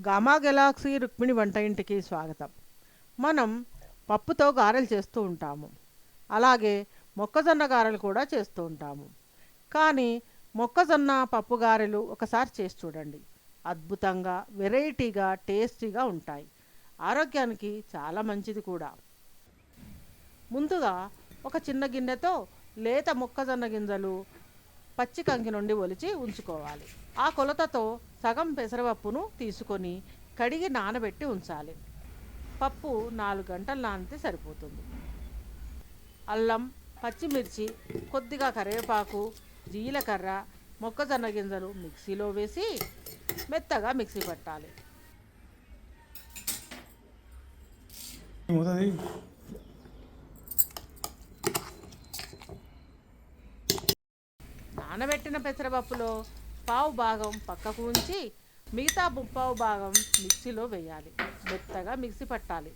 Gamma Galaxy Rukmini వంట ఇంటికి స్వాగతం. మనం పప్పుతో గారెలు చేస్తూ ఉంటాము. అలాగే మొక్కజొన్న గారెలు కూడా చేస్తూ ఉంటాము. కానీ మొక్కజొన్న పప్పు గారెలు ఒకసారి చేసి చూడండి. అద్భుతంగా వెరైటీగా టేస్టీగా ఉంటాయి. ఆరోగ్యానికి చాలా మంచిది కూడా. ముందుగా ఒక చిన్న గిన్నెతో లేత మొక్కజొన్న గింజలు పచ్చి కంకి నుండి ఒలిచి ఉంచుకోవాలి. ఆ కొలతతో సగం పెసరపప్పును తీసుకొని కడిగి నానబెట్టి ఉంచాలి. పప్పు నాలుగు గంటలు నానితే సరిపోతుంది. అల్లం పచ్చిమిర్చి కొద్దిగా కరివేపాకు జీలకర్ర మొక్కజొన్న గింజలు మిక్సీలో వేసి మెత్తగా మిక్సీ పట్టాలి. నానబెట్టిన పెసరపప్పులో పావు భాగం పక్కకు ఉంచి మిగతా ముప్పావు భాగం మిక్సీలో వేయాలి. మెత్తగా మిక్సీ పట్టాలి.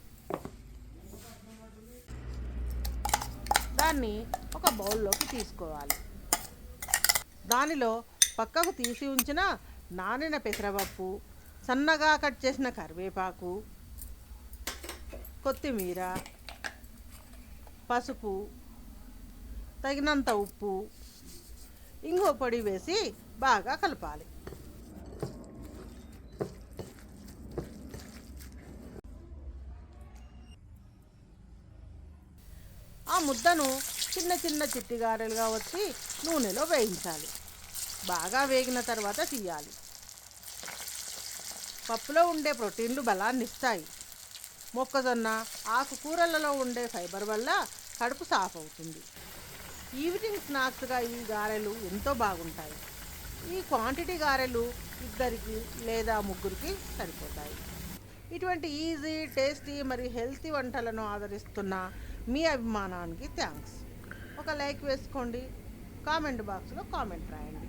దాన్ని ఒక బౌల్లోకి తీసుకోవాలి. దానిలో పక్కకు తీసి ఉంచిన నానిన పెసరపప్పు సన్నగా కట్ చేసిన కరివేపాకు కొత్తిమీర పసుపు తగినంత ఉప్పు ఇంగువ పొడి వేసి బాగా కలపాలి. ఆ ముద్దను చిన్న చిన్న చిట్టి గారెలుగా వచ్చి నూనెలో వేయించాలి. బాగా వేగిన తర్వాత తీయాలి. పప్పులో ఉండే ప్రోటీన్లు బలాన్ని ఇస్తాయి. మొక్కజొన్న ఆకుకూరలలో ఉండే ఫైబర్ వల్ల కడుపు సాఫ్ అవుతుంది. ఈవినింగ్ స్నాక్స్గా ఈ గారెలు ఎంతో బాగుంటాయి. ఈ క్వాంటిటీ గారెలు ఇద్దరికి లేదా ముగ్గురికి సరిపోతాయి. ఇటువంటి ఈజీ టేస్టీ మరియు హెల్తీ వంటలను ఆదరిస్తున్న మీ అభిమానానికి థ్యాంక్స్. ఒక లైక్ వేసుకోండి. కామెంట్ బాక్స్లో కామెంట్ రాయండి.